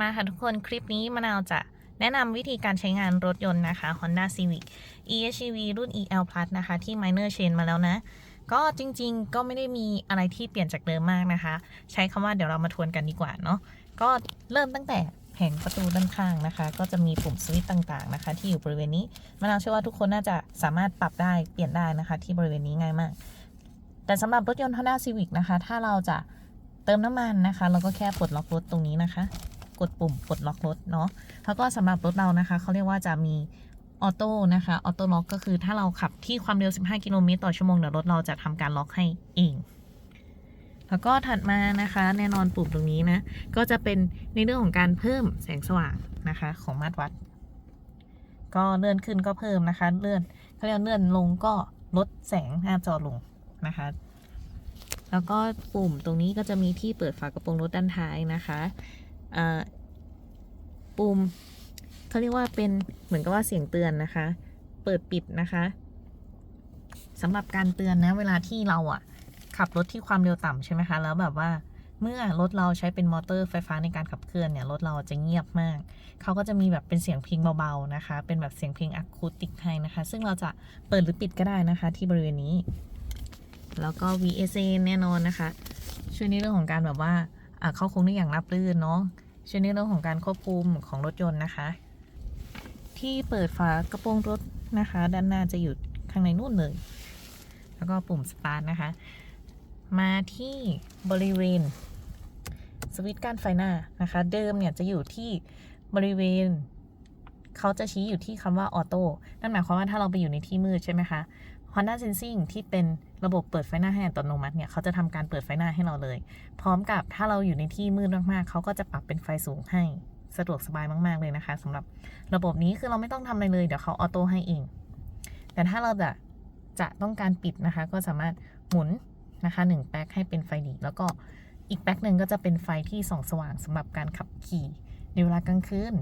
มาค่ะทุกคนคลิปนี้มะนาวจะแนะนำวิธีการใช้งานรถยนต์นะคะ Honda Civic EHEV รุ่น EL Plus นะคะ ที่ Minor Chain มาแล้วนะ ก็จริงๆ ก็ไม่ได้มีอะไรที่เปลี่ยนจากเดิมมากนะคะ ใช้คำว่าเดี๋ยวเรามาทวนกันดีกว่าเนาะก็เริ่มตั้งแต่แผงประตูด้านข้างนะคะ ก็จะมีปุ่มสวิตช์ต่างๆนะคะ ที่อยู่บริเวณนี้มะนาวเชื่อว่าทุกคนน่าจะสามารถปรับได้เปลี่ยนได้นะคะ ที่บริเวณนี้ง่ายมาก แต่สำหรับรถยนต์ Honda Civic นะคะ ถ้าเราจะเติมน้ำมันนะคะ เราก็แค่ปลดล็อกรถตรงนี้นะคะ กดปุ่มปลดล็อกรถเนาะแล้วก็สำหรับรถเรานะคะเขาเรียกว่าจะมีออโต้นะคะออโต้ล็อกก็คือถ้าเราขับที่ความเร็ว 15 กิโลเมตรต่อชั่วโมงเดี๋ยวรถเราจะทำการล็อกให้เองแล้วก็ถัดมานะคะ แน่นอนปุ่มตรงนี้นะ ก็จะเป็นในเรื่องของการเพิ่มแสงสว่างนะคะ ของมาตรวัด ก็เลื่อนขึ้นก็เพิ่มนะคะ เลื่อนเขาเรียกเลื่อนลงก็ลดแสงหน้าจอลงนะคะ แล้วก็ปุ่มตรงนี้ก็จะมีที่เปิดฝากระโปรงรถด้านท้ายนะคะ ปุ่มเขาเรียกว่าเป็นเหมือนกับว่าเสียงเตือนนะคะ เปิดปิดนะคะสำหรับการเตือนนะเวลาที่เราอะขับรถที่ความเร็วต่ำใช่ไหมคะ แล้วแบบว่าเมื่อรถเราใช้เป็นมอเตอร์ไฟฟ้าในการขับเคลื่อนเนี่ยรถเราจะเงียบมาก เขาก็จะมีแบบเป็นเสียงเพลงเบาๆนะคะ เป็นแบบเสียงเพลงอะคูติกให้นะคะ ซึ่งเราจะเปิดหรือปิดก็ได้นะคะ ที่บริเวณนี้ แล้วก็ VSA แน่นอนนะคะ ช่วยในเรื่องของการแบบว่าเขาคงได้อย่างราบรื่นเนาะ ช่วยในเรื่องของการควบคุมของรถยนต์นะคะ ที่เปิดฝากระโปรงรถนะคะ ด้านหน้าจะอยู่ข้างในนู่นเลย แล้วก็ปุ่มสตาร์ทนะคะ มาที่บริเวณสวิตช์การไฟหน้านะคะ เดิมเนี่ยจะอยู่ที่บริเวณเขาจะชี้อยู่ที่คำว่าออโต้นั่นหมายความว่าถ้าเราไปอยู่ในที่มืดใช่ไหมคะ Honda Sensing ที่เป็นระบบเปิดไฟหน้าให้อัตโนมัติเนี่ยเขาจะทำการเปิดไฟหน้าให้เราเลย พร้อมกับถ้าเราอยู่ในที่มืดมากๆ เขาก็จะปรับเป็นไฟสูงให้ สะดวกสบายมาก ๆ เลยนะคะสำหรับระบบนี้คือเราไม่ต้องทำอะไรเลย เดี๋ยวเขาออโต้ให้เอง แต่ถ้าเราจะจะต้องการปิดนะคะ ก็สามารถหมุนนะคะหนึ่งแป๊กให้เป็นไฟหลีแล้วก็อีกแป๊กหนึ่งก็จะเป็นไฟที่ส่องสว่างสำหรับการขับขี่ในเวลากลางคืน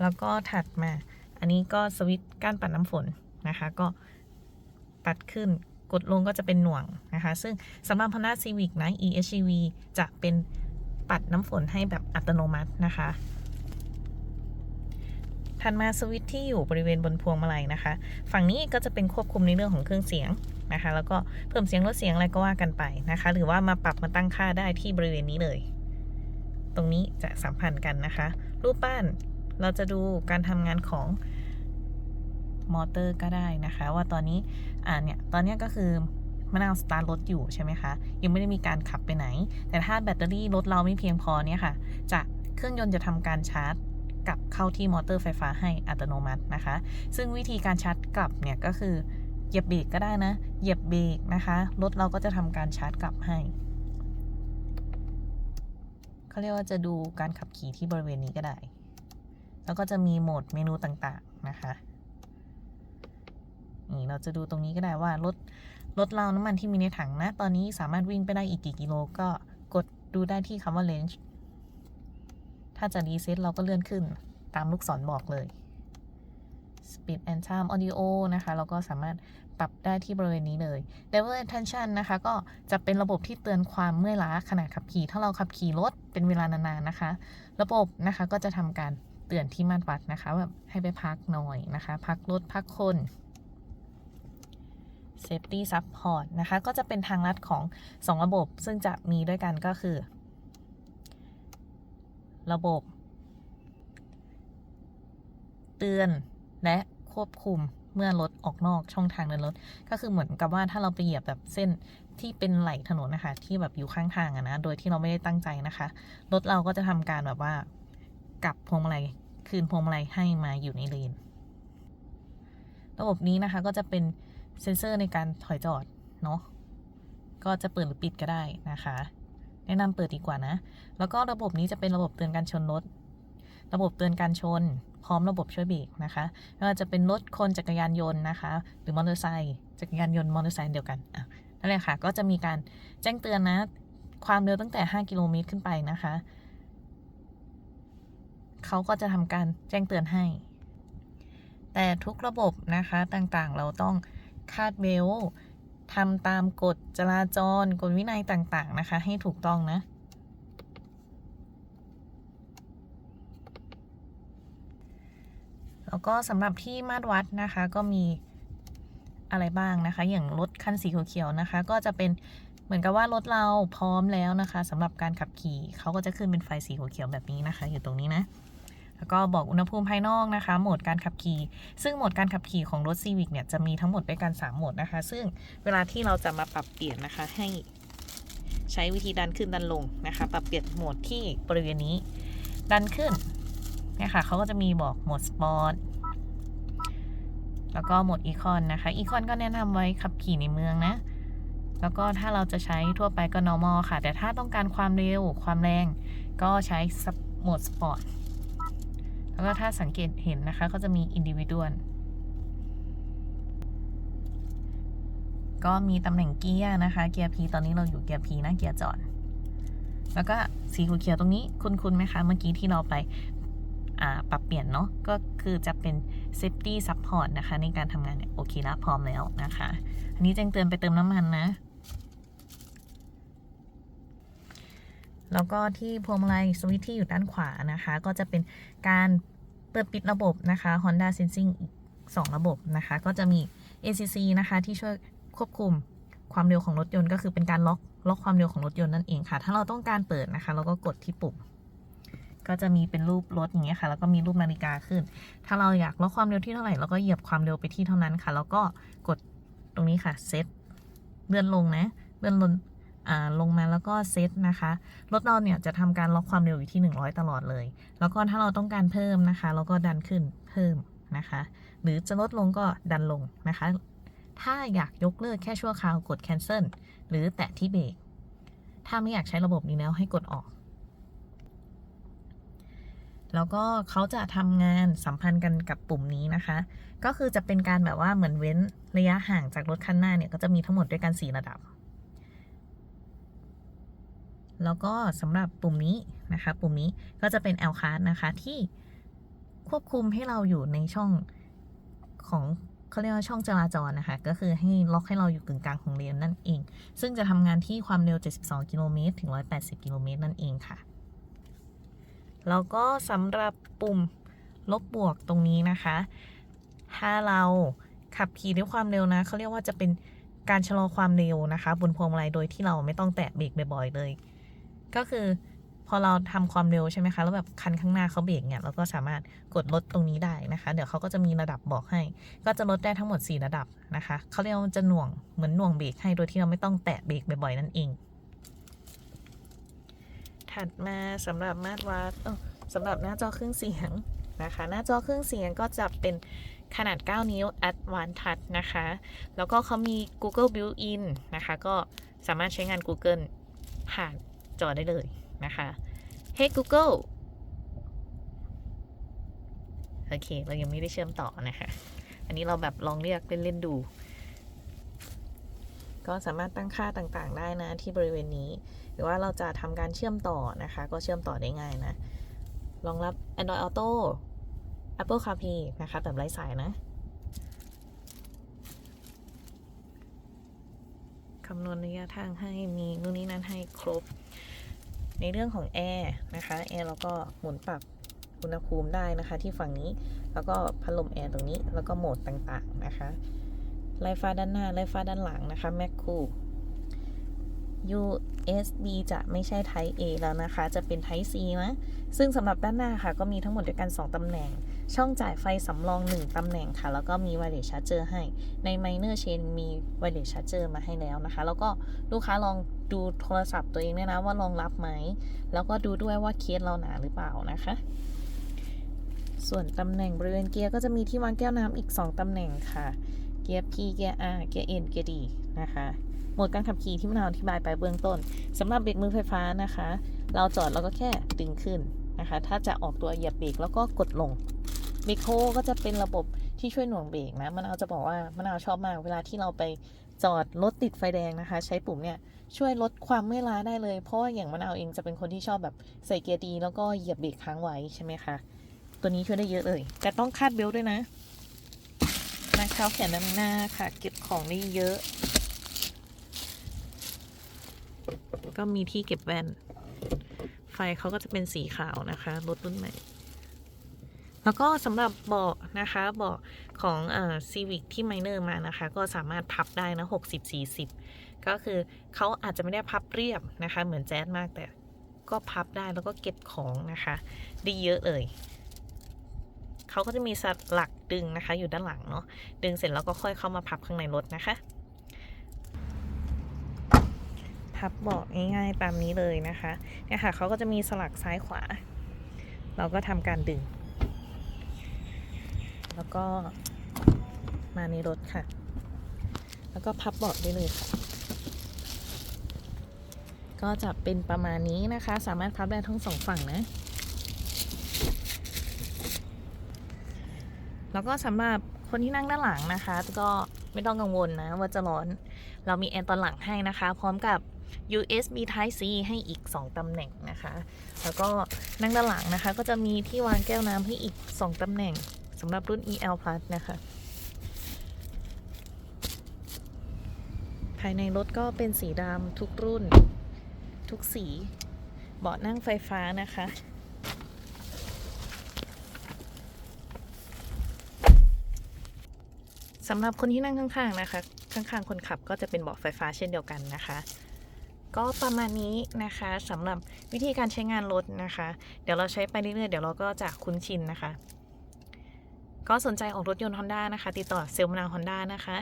แล้วก็ถัดมา อันนี้ก็สวิตช์การปัดน้ำฝน นะคะ ก็ปัดขึ้นกดลงก็จะเป็นหน่วงนะคะ ซึ่งสำหรับ Honda Civic นะ EHEV จะเป็นปัดน้ำฝนให้แบบอัตโนมัตินะคะ ถัดมาสวิตช์ที่อยู่บริเวณบนพวงมาลัยนะคะ ฝั่งนี้ก็จะเป็นควบคุมในเรื่องของเครื่องเสียงนะคะ แล้วก็เพิ่มเสียงลดเสียงอะไรก็ว่ากันไปนะคะ หรือว่ามาปรับมาตั้งค่าได้ที่บริเวณนี้เลย ตรงนี้จะสัมพันธ์กันนะคะ รูปปั้นเราจะดูการทำงานของ มอเตอร์ก็ได้นะคะ ว่าตอนนี้อ่าเนี่ยตอนนี้ก็คือมะนาวสตาร์ทรถอยู่ใช่ไหมคะ ยังไม่ได้มีการขับไปไหน แต่ถ้าแบตเตอรี่รถเราไม่เพียงพอเนี่ยค่ะ จะเครื่องยนต์จะทำการชาร์จกลับเข้าที่มอเตอร์ไฟฟ้าให้อัตโนมัตินะคะ ซึ่งวิธีการชาร์จกลับเนี่ยก็คือเหยียบเบรกก็ได้นะ เหยียบเบรกนะคะ รถเราก็จะทำการชาร์จกลับให้เขาเรียกว่าจะดูการขับขี่ที่บริเวณนี้ก็ได้ แล้วก็จะมีโหมดเมนูต่างๆนะคะ นี่เราจะดูตรงนี้ก็ได้ว่ารถรถเราน้ำมันที่มีในถังนะ ตอนนี้สามารถวิ่งไปได้อีกกี่กิโลก็กดดูได้ที่คำว่า range ถ้าจะรีเซ็ตเราก็เลื่อนขึ้นตามลูกศรบอกเลย speed and time audio นะคะ เราก็สามารถปรับได้ที่บริเวณนี้เลย driver attention นะคะ ก็จะเป็นระบบที่เตือนความเมื่อยล้าขณะขับขี่ ถ้าเราขับขี่รถเป็นเวลานานๆนะคะ ระบบนะคะก็จะทำการเตือนที่มาตรวัดนะคะแบบให้ไปพักหน่อยนะคะ พักรถพักคน Safety Support นะคะ ก็จะเป็นทางลัดของ 2 ระบบ ซึ่งจะมีด้วยกันก็คือ ระบบ เตือนและควบคุมเมื่อรถออกนอกช่องทางเดินรถ ก็คือเหมือนกับว่าถ้าเราไปเหยียบแบบเส้นที่เป็นไหลถนนนะคะ ที่แบบอยู่ข้างทางอะนะ โดยที่เราไม่ได้ตั้งใจนะคะ รถเราก็จะทำการแบบว่ากลับพวงมาลัยคืนพวงมาลัยให้มาอยู่ในเลน ระบบนี้นะคะก็จะเป็นเซ็นเซอร์ในการถอยจอดเนาะก็จะเปิดหรือปิดก็ได้นะคะ แนะนำเปิดดีกว่านะ แล้วก็ระบบนี้จะเป็นระบบเตือนการชนรถ ระบบเตือนการชน พร้อมระบบช่วยเบรกนะคะไม่ว่าจะเป็นรถคนจักรยานยนต์นะคะ หรือมอเตอร์ไซค์จักรยานยนต์มอเตอร์ไซค์เดียวกันอะนั่นแหละค่ะ ก็จะมีการแจ้งเตือนนะ ความเร็วตั้งแต่ 5 กิโลเมตรขึ้นไปนะคะ เขาก็จะทำการแจ้งเตือนให้ แต่ทุกระบบนะคะต่างๆ เราต้องคาดเบลทำตามกฎจราจรกฎวินัยต่างๆนะคะ ให้ถูกต้องนะ แล้วก็สำหรับที่มาตรวัดนะคะก็มีอะไรบ้างนะคะ อย่างรถคันสีเขียวนะคะ ก็จะเป็นเหมือนกับว่ารถเราพร้อมแล้วนะคะสำหรับการขับขี่เขาก็จะขึ้นเป็นไฟสีเขียวแบบนี้นะคะ อยู่ตรงนี้นะ แล้วก็บอกอุณหภูมิภายนอกนะคะ โหมดการขับขี่ ซึ่งโหมดการขับขี่ของรถ Civic เนี่ยจะมีทั้งหมดด้วยกัน 3 โหมดนะคะ ซึ่งเวลาที่เราจะมาปรับเปลี่ยนนะคะ ให้ใช้วิธีดันขึ้นดันลงนะคะ ปรับเปลี่ยนโหมดที่บริเวณนี้ ดันขึ้นเนี่ยค่ะเขาก็จะมีบอกโหมดสปอร์ตแล้วก็โหมดอีคอนนะคะ อีคอนก็แนะนำไว้ขับขี่ในเมืองนะ แล้วก็ถ้าเราจะใช้ทั่วไปก็ normal ค่ะ แต่ถ้าต้องการความเร็ว ความแรง ก็ใช้โหมดสปอร์ต แล้วก็ถ้าสังเกตเห็นนะคะ ก็จะมี individual ก็มีตำแหน่งเกียร์นะคะ เกียร์ P ตอนนี้เราอยู่เกียร์ P นะ เกียร์จอด แล้วก็สีเขียวตรงนี้คุณคุณไหมคะ เมื่อกี้ที่เราไปปรับเปลี่ยนเนาะ ก็คือจะเป็น safety support นะคะ ในการทำงานเนี่ยโอเคละพร้อมแล้วนะคะ อันนี้แจ้งเตือนไปเติมน้ำมันนะ แล้วก็ที่พวงมาลัยสวิตที่อยู่ด้านขวานะคะ ก็จะเป็นการเปิดปิดระบบนะคะ Honda Sensing อีก 2 ระบบนะคะ ก็จะมี ACC นะคะ ที่ช่วยควบคุมความเร็วของรถยนต์ก็คือเป็นการล็อกล็อกความเร็วของรถยนต์นั่นเองค่ะ ถ้าเราต้องการเปิดนะคะ เราก็กดที่ปุ่ม ก็จะมีเป็นรูปรถอย่างเงี้ยค่ะ แล้วก็มีรูปนาฬิกาขึ้น ถ้าเราอยากล็อกความเร็วที่เท่าไหร่เราก็เหยียบความเร็วไปที่เท่านั้นค่ะ แล้วก็กดตรงนี้ค่ะเซตเลื่อนลงนะเลื่อนลง ลงมาแล้วก็เซตนะคะ รถเราเนี่ยจะทำการล็อกความเร็วอยู่ที่ 100 ตลอดเลย แล้วก็ถ้าเราต้องการเพิ่มนะคะ เราก็ดันขึ้นเพิ่มนะคะ หรือจะลดลงก็ดันลงนะคะ ถ้าอยากยกเลิกแค่ชั่วคราวกด cancel หรือแตะที่เบรก ถ้าไม่อยากใช้ระบบนี้แล้วให้กดออก แล้วก็เขาจะทำงานสัมพันธ์กันกับปุ่มนี้นะคะ ก็คือจะเป็นการแบบว่าเหมือนเว้นระยะห่างจากรถคันหน้าเนี่ยก็จะมีทั้งหมดด้วยกัน 4 ระดับ แล้วก็สำหรับปุ่มนี้นะคะปุ่มนี้ก็จะเป็น L card นะคะที่ควบคุมให้เราอยู่ในช่องของเขาเรียกว่าช่องจราจรนะคะ ก็คือให้ล็อกให้เราอยู่กึ่งกลางของเลนนั่นเอง ซึ่งจะทำงานที่ความเร็ว 72 กิโลเมตรถึง 180 กิโลเมตรนั่นเองค่ะ แล้วก็สำหรับปุ่มลบบวกตรงนี้นะคะ ถ้าเราขับขี่ด้วยความเร็วนะ เขาเรียกว่าจะเป็นการชะลอความเร็วนะคะ บนพวงมาลัยโดยที่เราไม่ต้องแตะเบรกบ่อยๆเลย ก็คือพอเราทำความเร็วใช่ไหมคะ แล้วแบบคันข้างหน้าเขาเบรกเนี่ย เราก็สามารถกดลดตรงนี้ได้นะคะ เดี๋ยวเขาก็จะมีระดับบอกให้ ก็จะลดได้ทั้งหมด 4 ระดับนะคะ เขาเรียกว่าจะหน่วงเหมือนหน่วงเบรกให้โดยที่เราไม่ต้องแตะเบรกบ่อยๆนั่นเอง ถัดมาสำหรับมาตรวัดสำหรับหน้าจอเครื่องเสียงนะคะ หน้าจอเครื่องเสียงก็จะเป็นขนาด 9 นิ้ว Advanced Touch นะคะ แล้วก็เขามี Google Built-in นะคะ ก็สามารถใช้งาน Google ผ่าน จอได้เลยนะคะ Hey Google โอเค เรายังไม่ได้เชื่อมต่อนะคะ อันนี้เราแบบลองเรียกเล่นๆดู ก็สามารถตั้งค่าต่างๆ ได้นะที่บริเวณนี้ หรือว่าเราจะทำการเชื่อมต่อนะคะ ก็เชื่อมต่อได้ง่ายนะ รองรับ Android Auto Apple CarPlay นะคะ แบบไร้สายนะคำนวณระยะทางให้มีนู่นนี่นั่นให้ครบ ในเรื่องของแอร์นะคะแอร์เราก็หมุนปรับอุณหภูมิได้นะคะ ที่ฝั่งนี้แล้วก็พัดลมแอร์ตรงนี้แล้วก็โหมดต่างๆนะคะไลฟ้าด้านหน้าไลฟ้าด้านหลังนะคะแม็กคู USB จะไม่ใช่ Type A แล้วนะคะ จะเป็น Type C นะ ซึ่งสำหรับด้านหน้าค่ะ ก็มีทั้งหมดด้วยกัน 2ตำแหน่ง ช่องจ่ายไฟสำรอง 1 ตำแหน่งค่ะ แล้วก็มี Wireless Charger ให้ ใน Minor Chain มี Wireless Charger มาให้แล้วนะคะ แล้วก็ลูกค้าลองดูโทรศัพท์ตัวเองด้วยนะว่ารองรับไหม แล้วก็ดูด้วยว่าเคสเราหนาหรือเปล่านะคะ ส่วนตำแหน่งบริเวณเกียร์ก็จะมีที่วางแก้วน้ำอีก 2 ตำแหน่งค่ะ เกียร์ P เกียร์ R เกียร์ N เกียร์ D นะคะโหมดการขับขี่ที่มนาวอธิบายไปเบื้องต้นสำหรับเบรกมือไฟฟ้านะคะ เราจอดเราก็แค่ดึงขึ้นนะคะ ถ้าจะออกตัวเหยียบเบรกแล้วก็กดลง เบรกโฮก็จะเป็นระบบที่ช่วยหน่วงเบรกนะมะนาจะบอกว่ามะนาชอบมากเวลาที่เราไปจอดรถติดไฟแดงนะคะ ใช้ปุ่มเนี่ยช่วยลดความเมื่อยล้าได้เลย เพราะว่าอย่างมะนาเองจะเป็นคนที่ชอบแบบใส่เกียร์ดีแล้วก็เหยียบเบรกค้างไว้ใช่ไหมคะตัวนี้ช่วยได้เยอะเลย แต่ต้องคาดเบลต์ด้วยนะนะคะแขนด้านหน้าค่ะ เก็บของได้เยอะ ก็มีที่เก็บแว่น ไฟเขาก็จะเป็นสีขาวนะคะรถรุ่นใหม่ แล้วก็สำหรับเบาะนะคะเบาะของเอ่อ Civic ที่ Minor มานะคะ ก็สามารถพับได้นะ60 40ก็คือเขาอาจจะไม่ได้พับเรียบนะคะ เหมือนแจ๊สมากแต่ก็พับได้แล้วก็เก็บของนะคะ ได้เยอะเลยเขาก็จะมีสลักดึงนะคะ อยู่ด้านหลังเนาะดึงเสร็จแล้วก็ค่อยเข้ามาพับข้างในรถนะคะ พับเบาะง่ายๆตามนี้เลยนะคะเนี่ยค่ะเขาก็จะมีสลักซ้ายขวา เราก็ทำการดึง แล้วก็มาในรถค่ะ แล้วก็พับเบาะได้เลยค่ะ ก็จะเป็นประมาณนี้นะคะ สามารถพับได้ทั้งสองฝั่งนะ แล้วก็สำหรับคนที่นั่งด้านหลังนะคะ ก็ไม่ต้องกังวลนะว่าจะร้อน เรามีแอร์ตอนหลังให้นะคะ พร้อมกับ USB Type C ให้อีก 2 ตำแหน่งนะคะ แล้วก็นั่งด้านหลังนะคะ ก็จะมีที่วางแก้วน้ำให้อีก 2 ตำแหน่ง สำหรับรุ่น EL Plus นะคะ ภายในรถก็เป็นสีดำทุกรุ่น ทุกสี เบาะนั่งไฟฟ้านะคะสำหรับคนที่นั่งข้างๆนะคะ ข้างๆ คนขับก็จะเป็นเบาะไฟฟ้าเช่นเดียวกันนะคะ ก็ประมาณนี้นะคะสำหรับวิธีการใช้งานรถนะคะ เดี๋ยวเราใช้ไปเรื่อยๆ เดี๋ยวเราก็จะคุ้นชินนะคะ ก็สนใจออกรถยนต์ Honda นะคะ ติดต่อเซลล์มนา Honda นะคะ